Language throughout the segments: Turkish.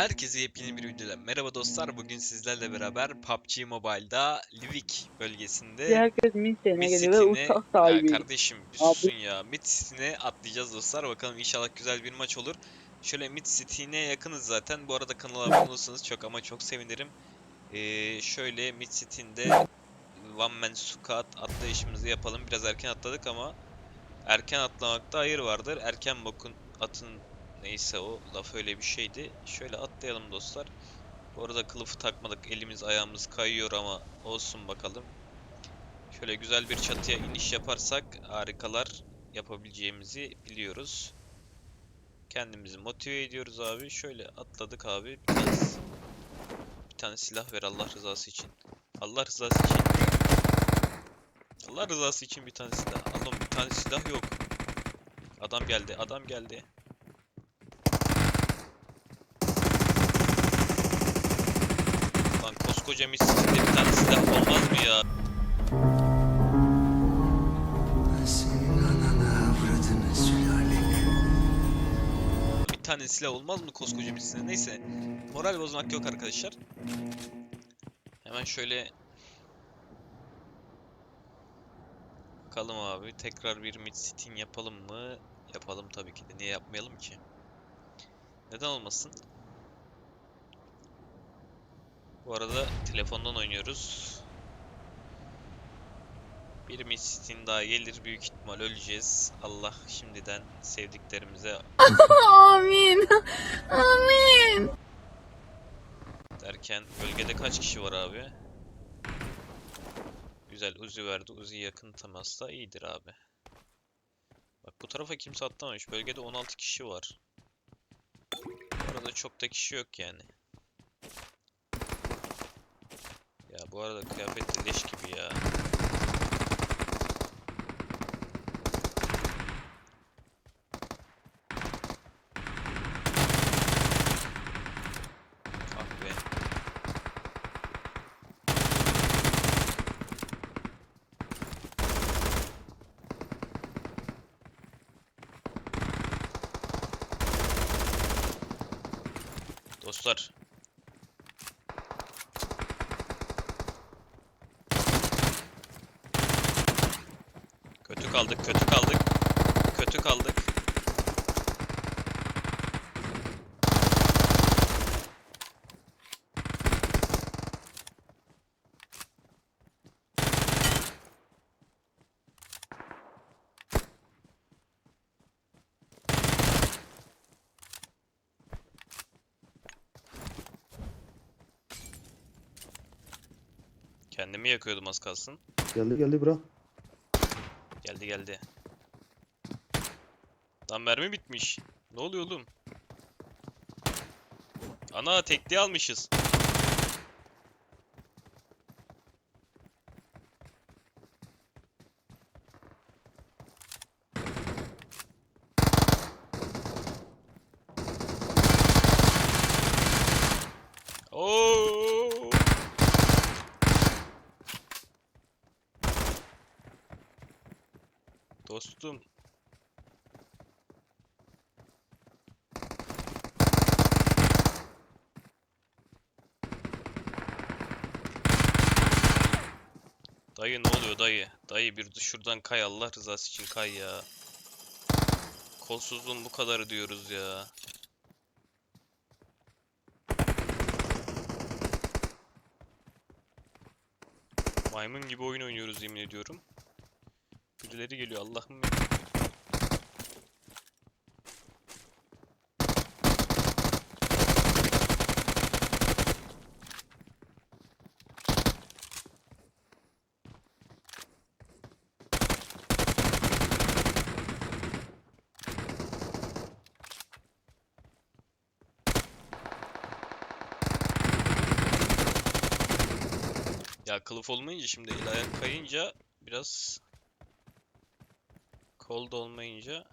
Herkese yepyeni bir videoda merhaba dostlar. Bugün sizlerle beraber PUBG Mobile'da Livik bölgesinde Herkes Mid geliyor ve City'ne uçak ya kardeşim bir susun ya. Mid City'ne atlayacağız dostlar. Bakalım inşallah güzel bir maç olur. Şöyle Mid City'ne yakınız zaten. Bu arada kanala abone olursanız çok ama çok sevinirim. Ee, şöyle Mid City'nde One Man Squad atlayışımızı yapalım. Biraz erken atladık ama erken atlamakta hayır vardır. Erken bokun atın neyse o laf öyle bir şeydi. Şöyle atlayalım dostlar. Bu arada kılıfı takmadık. Elimiz ayağımız kayıyor ama olsun bakalım. Şöyle güzel bir çatıya iniş yaparsak harikalar yapabileceğimizi biliyoruz. Kendimizi motive ediyoruz abi. Şöyle atladık abi. Biraz bir tane silah ver Allah rızası için. Allah rızası için. Allah rızası için bir tane silah. Allah'ım bir tane silah yok. Adam geldi. Adam geldi. Koskoca misinde bir tane silah olmaz mı ya? Bir tane silah olmaz mı koskoca birisine? Neyse. Moral bozmak yok arkadaşlar. Hemen şöyle Bakalım abi. Tekrar bir mid sitting yapalım mı? Yapalım tabii ki de. Niye yapmayalım ki? Neden olmasın? Bu arada telefondan oynuyoruz. Bir mid sitting daha gelir. Büyük ihtimal öleceğiz. Allah şimdiden sevdiklerimize Amin. Amin. derken bölgede kaç kişi var abi? Güzel Uzi verdi. Uzi yakın temasta iyidir abi. Bak bu tarafa kimse atlamamış. Bölgede 16 kişi var. Bu arada çok da kişi yok yani. Ya bu arada kıyafet leş gibi ya. Ah. Dostlar. Kötü kaldık, kötü kaldık. Kötü kaldık. Kendimi yakıyordum az kalsın. Geldi geldi bura. Geldi geldi. Lan mermi bitmiş. Ne oluyor oğlum? Ana tekliği almışız. Oo! Dostum. Dayı ne oluyor dayı? Dayı bir şuradan kay Allah rızası için kay ya. Kolsuzluğun bu kadarı diyoruz ya. Maymun gibi oyun oynuyoruz yemin ediyorum. Birileri geliyor Allah'ım ya. Kılıf olmayınca şimdi el kayınca biraz Kol da olmayınca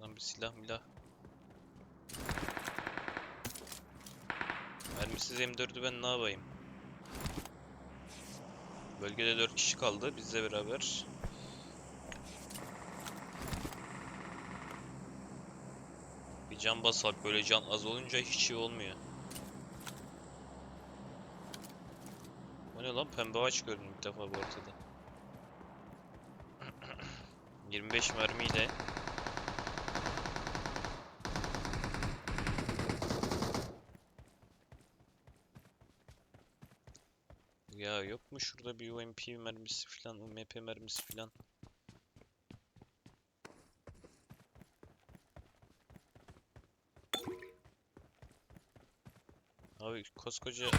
Lan bir silah milah Mermisiz M4'ü ben ne yapayım? Bölgede 4 kişi kaldı bizle beraber. Bir can basak böyle can az olunca hiç iyi olmuyor. Ne lan pembe ağaç gördüm ilk defa bu ortada. 25 mermiyle Ya yok mu şurada bir UMP mermisi falan, UMP mermisi falan? Abi koskoca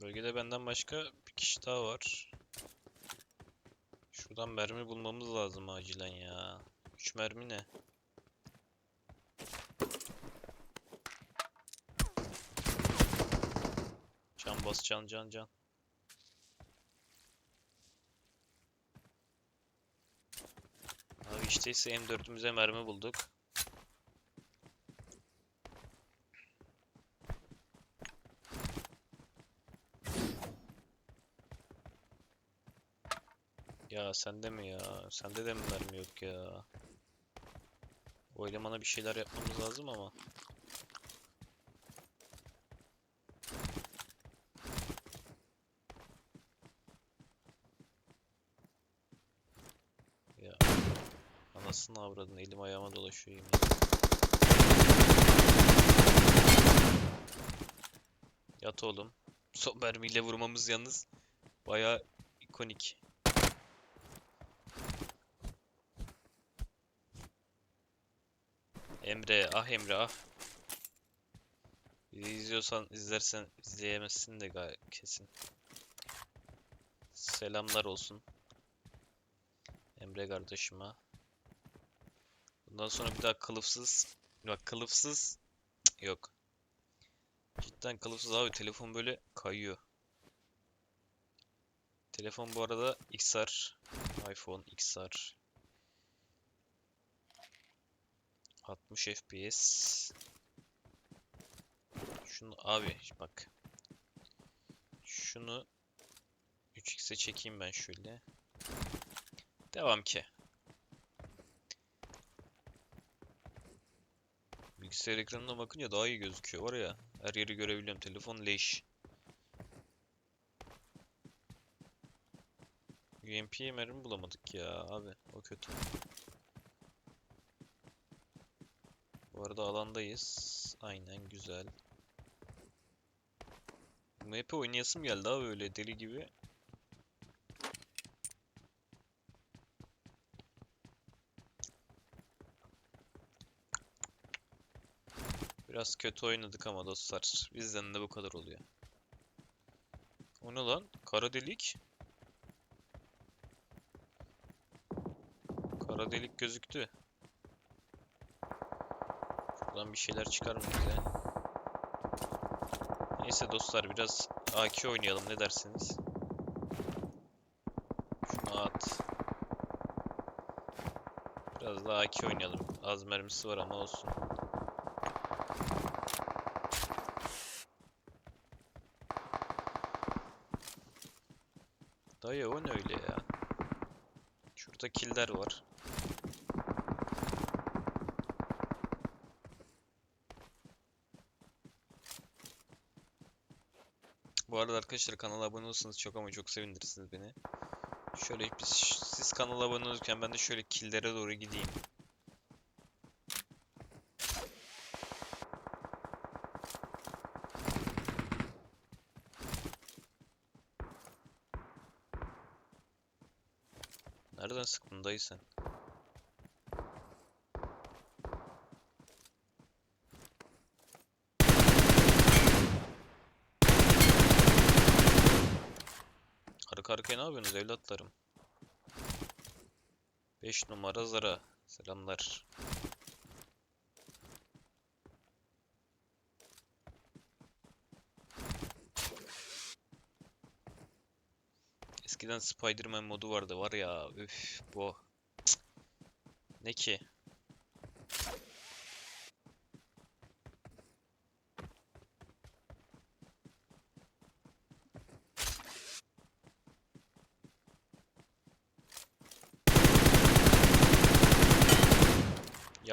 Bölgede benden başka bir kişi daha var. Şuradan mermi bulmamız lazım acilen ya. 3 mermi ne? Can bas can can can. Abi işte ise M4'ümüze mermi bulduk. Ya sende mi ya? Sende de mi mermi yok ya? O elemana bir şeyler yapmamız lazım ama. Ya anasını avradın elim ayağıma dolaşıyor yemin. Yat oğlum. Son mermiyle vurmamız yalnız bayağı ikonik. Emre, ah Emre ah. İzliyorsan, izlersen izleyemezsin de gay kesin. Selamlar olsun. Emre kardeşime. Bundan sonra bir daha kılıfsız, bak kılıfsız yok. Cidden kılıfsız abi telefon böyle kayıyor. Telefon bu arada XR, iPhone XR. 60 FPS. Şunu abi bak. Şunu 3x'e çekeyim ben şöyle. Devam ki. Bilgisayar ekranına bakınca daha iyi gözüküyor var ya. Her yeri görebiliyorum. Telefon leş. UMP mermi bulamadık ya abi. O kötü. Bu arada alandayız. Aynen güzel. MP oynayasım geldi abi öyle deli gibi. Biraz kötü oynadık ama dostlar. Bizden de bu kadar oluyor. O ne lan? Kara delik. Kara delik gözüktü. Buradan bir şeyler çıkar mı bize? Neyse dostlar biraz AK oynayalım ne dersiniz? Şunu at. Biraz daha AK oynayalım. Az mermisi var ama olsun. Dayı o ne öyle ya? Şurada killer var. Bu arada arkadaşlar kanala abone olursanız çok ama çok sevindirirsiniz beni. Şöyle biz, siz kanala abone olurken ben de şöyle killere doğru gideyim. Nereden sıktın dayı sen? Arka arkaya ne yapıyorsunuz evlatlarım? 5 numara Zara. Selamlar. Eskiden Spider-Man modu vardı var ya üf bu. Cık. Ne ki?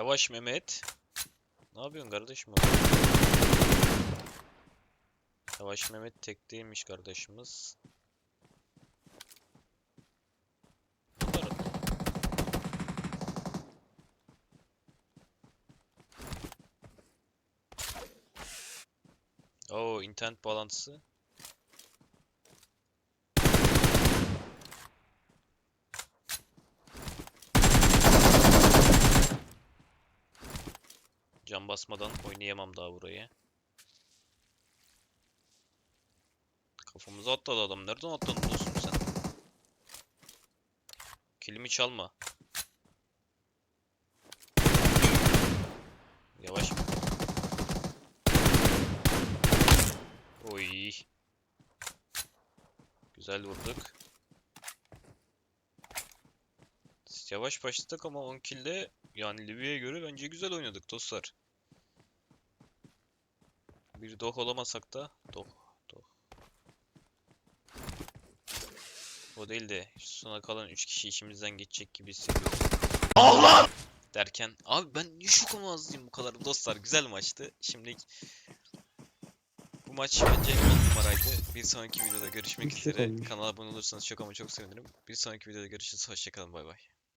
Yavaş Mehmet. Ne yapıyorsun kardeşim? Yavaş Mehmet tek değilmiş kardeşimiz. Oo internet bağlantısı. Can basmadan oynayamam daha burayı. Kafamıza atladı adam. Nereden atladın dostum sen? Kilimi çalma. Yavaş. Oy. Güzel vurduk. Yavaş başladık ama 10 kill'de yani Livy'ye göre bence güzel oynadık dostlar. Bir doh olamasak da doh doh. O değil de sona kalan 3 kişi işimizden geçecek gibi hissediyorum. Allah! Derken abi ben niye şok olmazdım bu kadar dostlar güzel maçtı. Şimdi bu maç bence 10 numaraydı. Bir sonraki videoda görüşmek üzere. Kanala abone olursanız çok ama çok sevinirim. Bir sonraki videoda görüşürüz. Hoşçakalın bay bay.